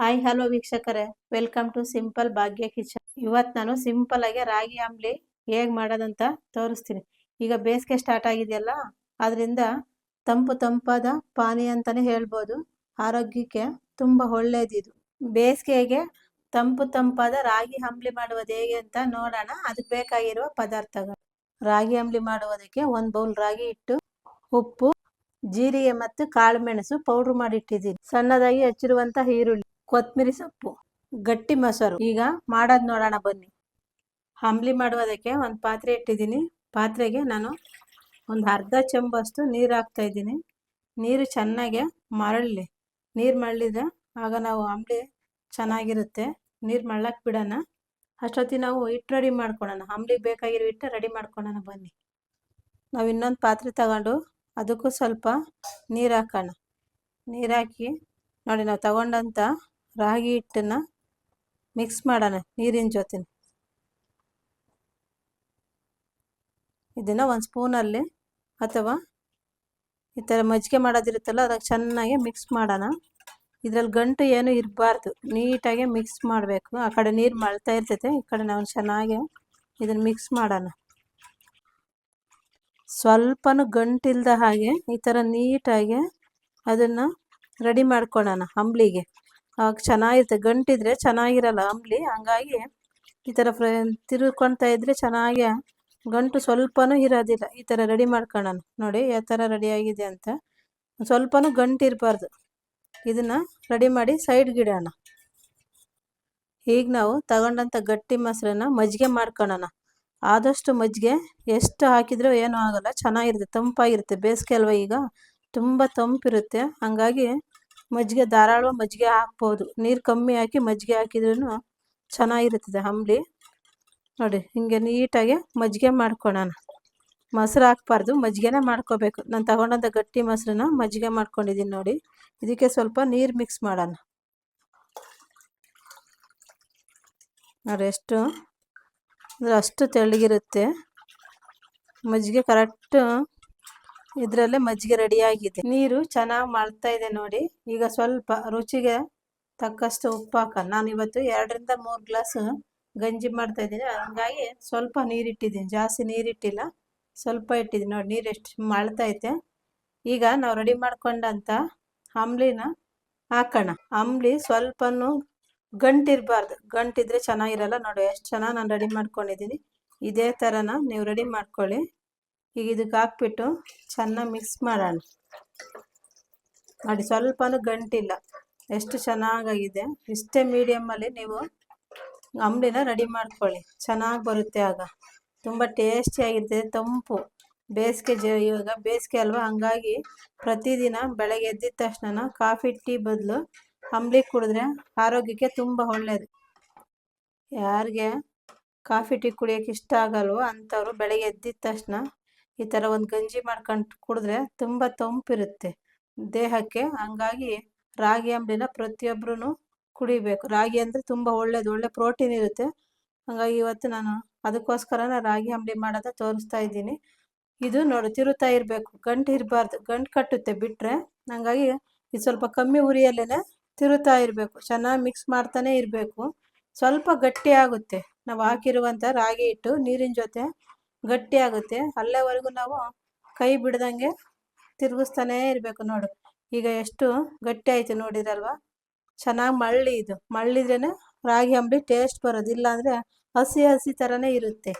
Hi, hello ವೀಕ್ಷಕರೇ. Welcome to simple Bhagya kitchen. ಇವತ್ತು ನಾನು ಸಿಂಪಲ್ ಆಗಿ ರಾಗಿ ಅಂಬ್ಲಿ ಹೇಗ್ ಮಾಡೋದಂತ ತೋರಿಸ್ತೀನಿ. ಈಗ ಬೇಸಿಗೆ ಸ್ಟಾರ್ಟ್ ಆಗಿದೆಯಲ್ಲ ಅದರಿಂದ ತಂಪು ತಂಪಾದ ಪಾನೀಯ ಅಂತಾನೆ ಹೇಳ್ಬೋದು. ಆರೋಗ್ಯಕ್ಕೆ ತುಂಬಾ ಒಳ್ಳೇದಿದು ಬೇಸಿಗೆಗೆ ತಂಪು ತಂಪಾದ ರಾಗಿ ಅಂಬ್ಲಿ ಮಾಡುವುದು ಹೇಗೆ ಅಂತ ನೋಡೋಣ. ಅದಕ್ಕೆ ಬೇಕಾಗಿರುವ ಪದಾರ್ಥಗಳು. ರಾಗಿ ಅಂಬ್ಲಿ ಮಾಡುವುದಕ್ಕೆ ಒಂದು ಬೌಲ್ ರಾಗಿ ಹಿಟ್ಟು, ಉಪ್ಪು, ಜೀರಿಗೆ ಮತ್ತು ಕಾಳು ಮೆಣಸು ಪೌಡ್ರ್ ಮಾಡಿ ಇಟ್ಟಿದ್ದೀನಿ. ಸಣ್ಣದಾಗಿ ಹಚ್ಚಿರುವಂತಹ ಈರುಳ್ಳಿ. ಕೊತ್ತಂಬರಿ ಸೊಪ್ಪು, ಗಟ್ಟಿ ಮೊಸರು. ಈಗ ಮಾಡೋದು ನೋಡೋಣ ಬನ್ನಿ. ಅಂಬ್ಲಿ ಮಾಡುವುದಕ್ಕೆ ಒಂದು ಪಾತ್ರೆ ಇಟ್ಟಿದ್ದೀನಿ. ಪಾತ್ರೆಗೆ ನಾನು ಒಂದು ಅರ್ಧ ಚಂಬಷ್ಟು ನೀರು ಹಾಕ್ತಾ ಇದ್ದೀನಿ. ನೀರು ಚೆನ್ನಾಗಿ ಮರಳಲಿ. ನೀರು ಮರಳಿದ್ರೆ ಆಗ ನಾವು ಅಂಬ್ಲಿ ಚೆನ್ನಾಗಿರುತ್ತೆ. ನೀರು ಮಳ್ಳಕ್ಕೆ ಬಿಡೋಣ. ಅಷ್ಟೊತ್ತಿಗೆ ನಾವು ಹಿಟ್ಟು ರೆಡಿ ಮಾಡ್ಕೊಳ್ಳೋಣ ಅಂಬ್ಲಿಗೆ ಬೇಕಾಗಿರೋ ಹಿಟ್ಟು ರೆಡಿ ಮಾಡ್ಕೊಳ್ಳೋಣ ಬನ್ನಿ. ನಾವು ಇನ್ನೊಂದು ಪಾತ್ರೆ ತಗೊಂಡು ಅದಕ್ಕೂ ಸ್ವಲ್ಪ ನೀರು ಹಾಕೋಣ. ನೀರು ಹಾಕಿ ನೋಡಿ, ನಾವು ತಗೊಂಡಂಥ ರಾಗಿ ಹಿಟ್ಟನ್ನು ಮಿಕ್ಸ್ ಮಾಡೋಣ, ನೀರಿನ ಜೊತೆ ಇದನ್ನು ಒಂದು ಸ್ಪೂನಲ್ಲಿ ಅಥವಾ ಈ ಥರ ಮಜ್ಜಿಗೆ ಮಾಡೋದಿರುತ್ತಲ್ಲ ಅದಕ್ಕೆ ಚೆನ್ನಾಗಿ ಮಿಕ್ಸ್ ಮಾಡೋಣ. ಇದರಲ್ಲಿ ಗಂಟು ಏನು ಇರಬಾರ್ದು, ನೀಟಾಗಿ ಮಿಕ್ಸ್ ಮಾಡಬೇಕು. ಆ ಕಡೆ ನೀರು ಮಳ್ತಾ ಇರ್ತೈತೆ, ಈ ಕಡೆ ನಾವು ಚೆನ್ನಾಗಿ ಇದನ್ನು ಮಿಕ್ಸ್ ಮಾಡೋಣ. ಸ್ವಲ್ಪನೂ ಗಂಟಿಲ್ದ ಹಾಗೆ ಈ ಥರ ನೀಟಾಗಿ ಅದನ್ನು ರೆಡಿ ಮಾಡ್ಕೊಳ್ಳೋಣ ಅಂಬ್ಲಿಗೆ. ಆಗ ಚೆನ್ನಾಗಿರುತ್ತೆ. ಗಂಟಿದ್ರೆ ಚೆನ್ನಾಗಿರಲ್ಲ ಅಂಬ್ಲಿ. ಹಂಗಾಗಿ ಈ ಥರ ಫ್ರೈ ತಿರುಗ್ಕೊಳ್ತಾ ಇದ್ರೆ ಚೆನ್ನಾಗಿ ಗಂಟು ಸ್ವಲ್ಪನೂ ಇರೋದಿಲ್ಲ. ಈ ಥರ ರೆಡಿ ಮಾಡ್ಕೊಳ್ಳೋಣ. ನೋಡಿ ಯಾವ ಥರ ರೆಡಿ ಆಗಿದೆ ಅಂತ. ಸ್ವಲ್ಪನೂ ಗಂಟು ಇರಬಾರ್ದು. ಇದನ್ನು ರೆಡಿ ಮಾಡಿ ಸೈಡ್ಗೆ ಇಡೋಣ ಈಗ ನಾವು ತಗೊಂಡಂಥ ಗಟ್ಟಿ ಮೊಸರನ್ನ ಮಜ್ಜಿಗೆ ಮಾಡ್ಕೊಳ್ಳೋಣ. ಆದಷ್ಟು ಮಜ್ಜಿಗೆ ಎಷ್ಟು ಹಾಕಿದರೂ ಏನೂ ಆಗೋಲ್ಲ. ಚೆನ್ನಾಗಿರುತ್ತೆ. ತಂಪಾಗಿರುತ್ತೆ. ಬೇಸಿಗೆ ಅಲ್ವ ಈಗ. ತುಂಬ ತಂಪಿರುತ್ತೆ. ಹಂಗಾಗಿ ಮಜ್ಜಿಗೆ ಧಾರಾಳ ಮಜ್ಜಿಗೆ ಹಾಕ್ಬೋದು. ನೀರು ಕಮ್ಮಿ ಹಾಕಿ ಮಜ್ಜಿಗೆ ಹಾಕಿದ್ರೂ ಚೆನ್ನಾಗಿರುತ್ತದೆ ಅಂಬ್ಲಿ ನೋಡಿ, ಹಿಂಗೆ ನೀಟಾಗಿ ಮಜ್ಜಿಗೆ ಮಾಡ್ಕೊಳ್ಳೋಣ ಮೊಸರು ಹಾಕ್ಬಾರ್ದು, ಮಜ್ಜಿಗೆನೇ ಮಾಡ್ಕೋಬೇಕು. ನಾನು ತಗೊಂಡಂಥ ಗಟ್ಟಿ ಮೊಸರನ್ನ ಮಜ್ಜಿಗೆ ಮಾಡ್ಕೊಂಡಿದ್ದೀನಿ ನೋಡಿ. ಇದಕ್ಕೆ ಸ್ವಲ್ಪ ನೀರು ಮಿಕ್ಸ್ ಮಾಡೋಣ. ನೋಡಿ, ಎಷ್ಟು, ಅಂದರೆ ಅಷ್ಟು ತೆಳ್ಳಗಿರುತ್ತೆ. ಮಜ್ಜಿಗೆ ಕರೆಕ್ಟ್ ಇದರಲ್ಲೇ ಮಜ್ಜಿಗೆ ರೆಡಿಯಾಗಿದೆ ನೀರು ಚೆನ್ನಾಗಿ ಮಳ್ತಾ ಇದೆ ನೋಡಿ. ಈಗ ಸ್ವಲ್ಪ ರುಚಿಗೆ ತಕ್ಕಷ್ಟು ಉಪ್ಪು ಹಾಕ ನಾನು ಇವತ್ತು ಎರಡರಿಂದ ಮೂರು ಗ್ಲಾಸ್ ಗಂಜಿ ಮಾಡ್ತಾ ಇದ್ದೀನಿ. ಹಂಗಾಗಿ ಸ್ವಲ್ಪ ನೀರಿಟ್ಟಿದ್ದೀನಿ. ಜಾಸ್ತಿ ನೀರಿಟ್ಟಿಲ್ಲ. ಸ್ವಲ್ಪ ಇಟ್ಟಿದ್ದೀನಿ. ನೋಡಿ, ನೀರು ಎಷ್ಟು ಮಳ್ತೈತೆ ಈಗ ನಾವು ರೆಡಿ ಮಾಡ್ಕೊಂಡಂಥ ಅಂಬ್ಲಿನ ಹಾಕೋಣ. ಅಂಬ್ಲಿ ಸ್ವಲ್ಪನೂ ಗಂಟಿರಬಾರ್ದು. ಗಂಟಿದ್ರೆ ಚೆನ್ನಾಗಿರಲ್ಲ. ನೋಡಿ, ಎಷ್ಟು ಚೆನ್ನಾಗಿ ನಾನು ರೆಡಿ ಮಾಡ್ಕೊಂಡಿದ್ದೀನಿ. ಇದೇ ಥರನ ನೀವು ರೆಡಿ ಮಾಡ್ಕೊಳ್ಳಿ. ಈಗ ಇದಕ್ಕೆ ಹಾಕ್ಬಿಟ್ಟು ಚೆನ್ನಾಗಿ ಮಿಕ್ಸ್ ಮಾಡೋಣ. ಮಾಡಿ ಸ್ವಲ್ಪನೂ ಗಂಟಿಲ್ಲ. ಎಷ್ಟು ಚೆನ್ನಾಗಾಗಿದೆ. ಇಷ್ಟೇ ಮೀಡಿಯಮ್ಮಲ್ಲಿ ನೀವು ಅಂಬಲಿನ ರೆಡಿ ಮಾಡ್ಕೊಳ್ಳಿ. ಚೆನ್ನಾಗಿ ಬರುತ್ತೆ ಆಗ. ತುಂಬ ಟೇಸ್ಟಿಯಾಗಿರ್ತದೆ ತಂಪು. ಬೇಸಿಗೆ ಜ ಇವಾಗ ಬೇಸಿಗೆ ಅಲ್ವಾ? ಹಂಗಾಗಿ ಪ್ರತಿದಿನ ಬೆಳಗ್ಗೆ ಎದ್ದಿದ ತಕ್ಷಣ ಕಾಫಿ, ಟೀ ಬದಲು ಅಂಬಲಿ ಕುಡಿದ್ರೆ ಆರೋಗ್ಯಕ್ಕೆ ತುಂಬ ಒಳ್ಳೆಯದು ಯಾರಿಗೆ ಕಾಫಿ, ಟೀ ಕುಡಿಯೋಕೆ ಇಷ್ಟ ಆಗಲ್ವೋ ಅಂಥವ್ರು ಬೆಳಗ್ಗೆ ಎದ್ದಿದ ತಕ್ಷಣ ಈ ಥರ ಒಂದು ಗಂಜಿ ಮಾಡ್ಕೊಂಡು ಕುಡಿದ್ರೆ ತುಂಬ ತಂಪಿರುತ್ತೆ. ದೇಹಕ್ಕೆ ಹಂಗಾಗಿ ರಾಗಿ ಅಂಬ್ಲಿನ ಪ್ರತಿಯೊಬ್ಬರೂ ಕುಡಿಬೇಕು. ರಾಗಿ ಅಂದರೆ ತುಂಬ ಒಳ್ಳೇದು, ಒಳ್ಳೆ ಪ್ರೋಟೀನ್ ಇರುತ್ತೆ. ಹಾಗಾಗಿ ಇವತ್ತು ನಾನು ಅದಕ್ಕೋಸ್ಕರ ರಾಗಿ ಅಂಬಲಿ ಮಾಡೋದ ತೋರಿಸ್ತಾ ಇದ್ದೀನಿ. ಇದು ನೋಡು ತಿರುತ್ತಾ ಇರಬೇಕು. ಗಂಟು ಇರಬಾರ್ದು, ಗಂಟು ಕಟ್ಟುತ್ತೆ ಬಿಟ್ಟರೆ ಹಂಗಾಗಿ ಇದು ಸ್ವಲ್ಪ ಕಮ್ಮಿ ಉರಿಯಲ್ಲೇ ತಿರುತ್ತಾ ಇರಬೇಕು. ಚೆನ್ನಾಗಿ ಮಿಕ್ಸ್ ಮಾಡ್ತಾನೆ ಇರಬೇಕು. ಸ್ವಲ್ಪ ಗಟ್ಟಿ ಆಗುತ್ತೆ. ನಾವು ಹಾಕಿರುವಂಥ ರಾಗಿ ಹಿಟ್ಟು ನೀರಿನ ಜೊತೆ ಗಟ್ಟಿ ಆಗುತ್ತೆ. ಅಲ್ಲೇವರೆಗೂ ನಾವು ಕೈ ಬಿಡ್ದಂಗೆ ತಿರುಗಿಸ್ತಾನೇ ಇರಬೇಕು ನೋಡು. ಈಗ ಎಷ್ಟು ಗಟ್ಟಿ ಆಯ್ತು ನೋಡಿದ್ರಲ್ವಾ ಚೆನ್ನಾಗಿ ಮಳ್ಳಿ ಇದು. ಮಳ್ಳಿದ್ರೇ ರಾಗಿ ಅಂಬಲಿ ಟೇಸ್ಟ್ ಬರೋದು. ಇಲ್ಲಾಂದರೆ ಹಸಿ ಹಸಿ ಥರನೇ ಇರುತ್ತೆ.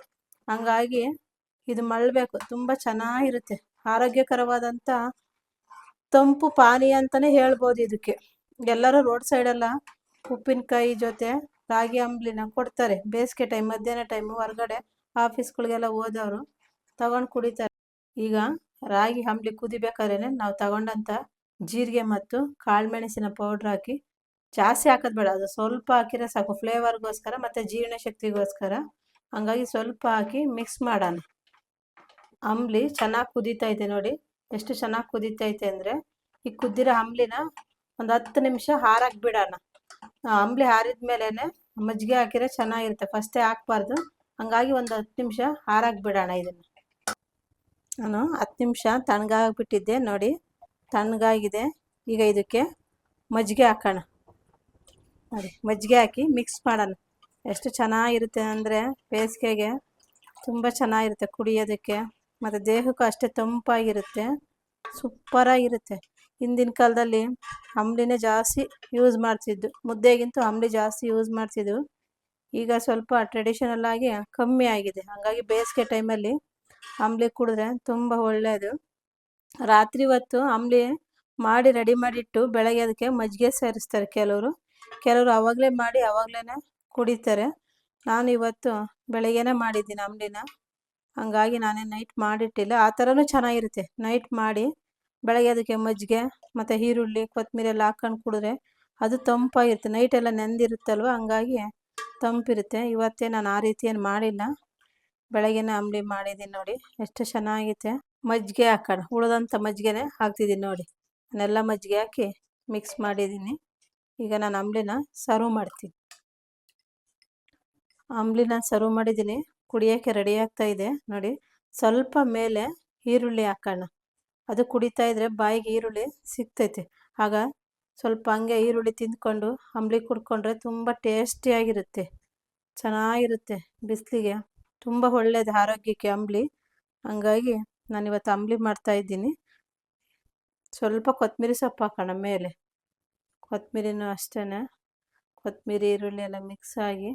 ಹಂಗಾಗಿ ಇದು ಮಳ್ಳಬೇಕು ತುಂಬ ಚೆನ್ನಾಗಿರುತ್ತೆ. ಆರೋಗ್ಯಕರವಾದಂಥ ತಂಪು ಪಾನೀಯ ಅಂತಲೇ ಹೇಳ್ಬೋದು ಇದಕ್ಕೆ. ಎಲ್ಲರೂ ರೋಡ್ ಸೈಡೆಲ್ಲ ಉಪ್ಪಿನಕಾಯಿ ಜೊತೆ ರಾಗಿ ಅಂಬ್ಲಿನ ಕೊಡ್ತಾರೆ. ಬೇಸಿಗೆ ಟೈಮ್ ಮಧ್ಯಾಹ್ನ ಟೈಮು ಹೊರಗಡೆ ಆಫೀಸ್ಗಳಿಗೆಲ್ಲ ಹೋದವರು ತಗೊಂಡು ಕುಡಿತಾರೆ. ಈಗ ರಾಗಿ ಅಂಬ್ಲಿ ಕುದಿಬೇಕಾದ್ರೆ ನಾವು ತಗೊಂಡಂಥ ಜೀರಿಗೆ ಮತ್ತು ಕಾಳುಮೆಣಸಿನ ಪೌಡ್ರ್ ಹಾಕಿ ಜಾಸ್ತಿ ಹಾಕೋದು ಬೇಡ, ಅದು ಸ್ವಲ್ಪ ಹಾಕಿದ್ರೆ ಸಾಕು. ಫ್ಲೇವರ್ಗೋಸ್ಕರ ಮತ್ತು ಜೀರ್ಣ ಶಕ್ತಿಗೋಸ್ಕರ ಹಂಗಾಗಿ ಸ್ವಲ್ಪ ಹಾಕಿ ಮಿಕ್ಸ್ ಮಾಡೋಣ. ಅಂಬ್ಲಿ ಚೆನ್ನಾಗಿ ಕುದೀತೈತೆ ನೋಡಿ. ಎಷ್ಟು ಚೆನ್ನಾಗಿ ಕುದೀತೈತೆ ಅಂದರೆ ಈ ಕುದ್ದಿರೋ ಅಂಬ್ಲಿನ ಒಂದು ಹತ್ತು ನಿಮಿಷ ಹಾರಕ್ಕೆ ಬಿಡೋಣ. ಅಂಬ್ಲಿ ಹಾರಿದ ಮೇಲೇ ಮಜ್ಜಿಗೆ ಹಾಕಿದ್ರೆ ಚೆನ್ನಾಗಿರುತ್ತೆ. ಫಸ್ಟೇ ಹಾಕ್ಬಾರ್ದು. ಹಂಗಾಗಿ ಒಂದು ಹತ್ತು ನಿಮಿಷ ಹಾರಾಕ್ಬಿಡೋಣ ಬಿಡೋಣ ಇದನ್ನು. ನಾನು ಹತ್ತು ನಿಮಿಷ ತಣ್ಣಗಾಗ್ಬಿಟ್ಟಿದ್ದೆ ನೋಡಿ, ತಣ್ಣಗಾಗಿದೆ. ಈಗ ಇದಕ್ಕೆ ಮಜ್ಜಿಗೆ ಹಾಕೋಣ. ನೋಡಿ, ಮಜ್ಜಿಗೆ ಹಾಕಿ ಮಿಕ್ಸ್ ಮಾಡೋಣ. ಎಷ್ಟು ಚೆನ್ನಾಗಿರುತ್ತೆ ಅಂದರೆ ಬೇಸಿಗೆಗೆ ತುಂಬ ಚೆನ್ನಾಗಿರುತ್ತೆ ಕುಡಿಯೋದಕ್ಕೆ. ಮತ್ತು ದೇಹಕ್ಕೂ ಅಷ್ಟೇ ತಂಪಾಗಿರುತ್ತೆ. ಸೂಪರಾಗಿರುತ್ತೆ. ಹಿಂದಿನ ಕಾಲದಲ್ಲಿ ಅಂಬ್ಲಿನೇ ಜಾಸ್ತಿ ಯೂಸ್ ಮಾಡ್ತಿದ್ದು. ಮುದ್ದೆಗಿಂತ ಅಂಬಲಿ ಜಾಸ್ತಿ ಯೂಸ್ ಮಾಡ್ತಿದ್ವು. ಈಗ ಸ್ವಲ್ಪ ಟ್ರೆಡಿಷನಲ್ ಆಗಿ ಕಮ್ಮಿ ಆಗಿದೆ. ಹಾಗಾಗಿ ಬೇಸಿಗೆ ಟೈಮಲ್ಲಿ ಅಂಬ್ಲಿ ಕುಡಿದ್ರೆ ತುಂಬ ಒಳ್ಳೆಯದು ರಾತ್ರಿ ಹೊತ್ತು ಅಂಬ್ಲಿ ಮಾಡಿ ರೆಡಿ ಮಾಡಿಟ್ಟು ಬೆಳಗ್ಗೆ ಅದಕ್ಕೆ ಮಜ್ಜಿಗೆ ಸೇರಿಸ್ತಾರೆ ಕೆಲವರು. ಕೆಲವರು ಆವಾಗಲೇ ಮಾಡಿ ಆವಾಗಲೇ ಕುಡಿತಾರೆ. ನಾನು ಇವತ್ತು ಬೆಳಗ್ಗೆನೇ ಮಾಡಿದ್ದೀನಿ ಅಂಬ್ಲಿನ ಹಂಗಾಗಿ ನಾನೇ ನೈಟ್ ಮಾಡಿಟ್ಟಿಲ್ಲ. ಆ ಥರನೂ ಚೆನ್ನಾಗಿರುತ್ತೆ. ನೈಟ್ ಮಾಡಿ ಬೆಳಗ್ಗೆ ಅದಕ್ಕೆ ಮಜ್ಜಿಗೆ, ಮತ್ತು ಈರುಳ್ಳಿ ಕೊತ್ತಂಬರಿ ಎಲ್ಲ ಹಾಕ್ಕೊಂಡು ಕುಡಿದ್ರೆ ಅದು ತಂಪಾಗಿರುತ್ತೆ. ನೈಟೆಲ್ಲ ನೆಂದಿರುತ್ತಲ್ವ? ಹಂಗಾಗಿ ತಂಪಿರುತ್ತೆ. ಇವತ್ತೇ ನಾನು ಆ ರೀತಿ ಮಾಡಿಲ್ಲ. ಬೆಳಗ್ಗೆನೇ ಅಂಬಲಿ ಮಾಡಿದ್ದೀನಿ ನೋಡಿ. ಎಷ್ಟು ಚೆನ್ನಾಗಿದೆ ಮಜ್ಜಿಗೆ ಹಾಕೋಣ. ಉಳಿದಂಥ ಮಜ್ಜಿಗೆನೇ ಹಾಕ್ತಿದ್ದೀನಿ ನೋಡಿ. ನಾನೆಲ್ಲ ಮಜ್ಜಿಗೆ ಹಾಕಿ ಮಿಕ್ಸ್ ಮಾಡಿದ್ದೀನಿ ಈಗ ನಾನು ಅಂಬಲಿನ ಸರ್ವ್ ಮಾಡ್ತೀನಿ. ಅಂಬಲಿನ ಸರ್ವ್ ಮಾಡಿದ್ದೀನಿ ಕುಡಿಯೋಕ್ಕೆ ರೆಡಿ ಆಗ್ತಾ ಇದೆ ನೋಡಿ. ಸ್ವಲ್ಪ ಮೇಲೆ ಈರುಳ್ಳಿ ಹಾಕೋಣ. ಅದು ಕುಡಿತಾ ಇದ್ರೆ ಬಾಯಿಗೆ ಈರುಳ್ಳಿ ಸಿಗ್ತೈತೆ. ಆಗ ಸ್ವಲ್ಪ ಹಂಗೆ ಈರುಳ್ಳಿ ತಿಂದ್ಕೊಂಡು ಅಂಬ್ಲಿ ಕುಡ್ಕೊಂಡ್ರೆ ತುಂಬ ಟೇಸ್ಟಿಯಾಗಿರುತ್ತೆ ಚೆನ್ನಾಗಿರುತ್ತೆ ಬಿಸಿಲಿಗೆ. ತುಂಬ ಒಳ್ಳೇದು ಆರೋಗ್ಯಕ್ಕೆ ಅಂಬಲಿ ಹಂಗಾಗಿ ನಾನಿವತ್ತು ಅಂಬಲಿ ಮಾಡ್ತಾಯಿದ್ದೀನಿ ಸ್ವಲ್ಪ ಕೊತ್ತಂಬರಿ ಸೊಪ್ಪು ಹಾಕೋಣ ಮೇಲೆ. ಕೊತ್ತಂಬರಿನೂ ಅಷ್ಟೇ ಕೊತ್ತಂಬರಿ ಈರುಳ್ಳಿ ಎಲ್ಲ ಮಿಕ್ಸ್ ಆಗಿ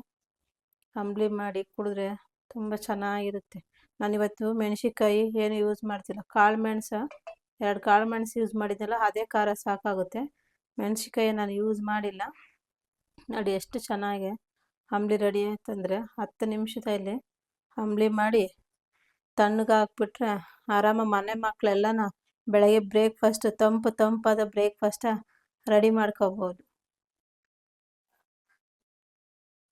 ಅಂಬ್ಲಿ ಮಾಡಿ ಕುಡಿದ್ರೆ ತುಂಬ ಚೆನ್ನಾಗಿರುತ್ತೆ. ನಾನಿವತ್ತು ಮೆಣಸಿನ್ಕಾಯಿ ಏನು ಯೂಸ್ ಮಾಡ್ತಿಲ್ಲ. ಕಾಳು ಮೆಣಸು, ಎರಡು ಕಾಳು ಮೆಣಸು ಯೂಸ್ ಮಾಡಿದ್ದೆಲ್ಲ ಅದೇ ಖಾರ ಸಾಕಾಗುತ್ತೆ. ಮೆಣಸಿನ್ಕಾಯಿ ನಾನು ಯೂಸ್ ಮಾಡಿಲ್ಲ. ನೋಡಿ ಎಷ್ಟು ಚೆನ್ನಾಗಿ ಅಂಬಲಿ ರೆಡಿ ಆಯ್ತಂದರೆ ಹತ್ತು ನಿಮಿಷದಲ್ಲಿ ಅಂಬಲಿ ಮಾಡಿ ತಣ್ಣಗೆ ಹಾಕ್ಬಿಟ್ರೆ ಆರಾಮ ಮನೆ ಮಕ್ಕಳೆಲ್ಲನ ಬೆಳಗ್ಗೆ ಬ್ರೇಕ್ಫಾಸ್ಟ್ ತಂಪು ತಂಪಾದ ಬ್ರೇಕ್ಫಾಸ್ಟ ರೆಡಿ ಮಾಡ್ಕೋಬೋದು.